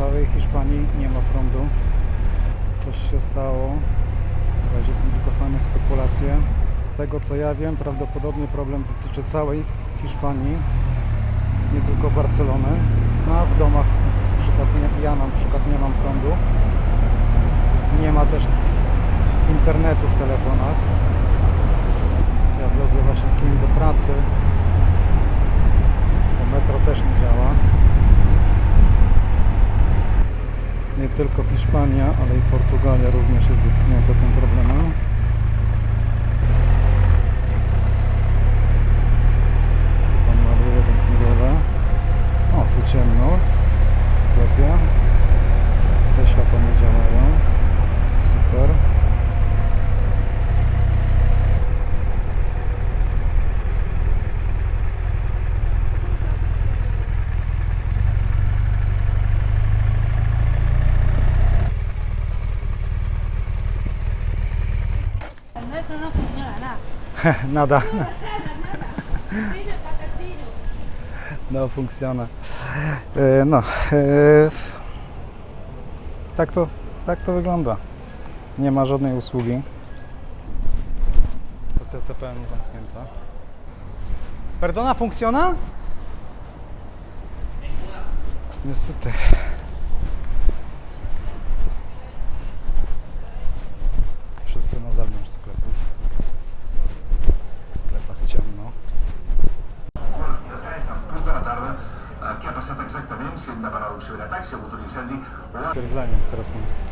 całej Hiszpanii nie ma prądu. Coś się stało. Na razie są tylko same spekulacje. Tego co ja wiem, prawdopodobnie problem dotyczy całej Hiszpanii, nie tylko Barcelony. No a w domach, na przykład ja na przykład nie mam prądu. Nie ma też internetu w telefonach. Ja wiozę właśnie kij do pracy. Bo metro też nie działa. Nie tylko Hiszpania, ale i Portugalia również jest dotknięta tym problemem. Pan maluje, więc niewiele. O, tu ciemno w sklepie. No funciona. Casino, pa' casino. No, funcjona. E, No, e, f- tak to, tak to wygląda. Nie ma żadnej usługi. CCPN zamknięta. Perdona, funkcjona? Niestety. estat exactament si hem demanat la seguretat, si ha hagut un incendi... Per examen, Krasnodar.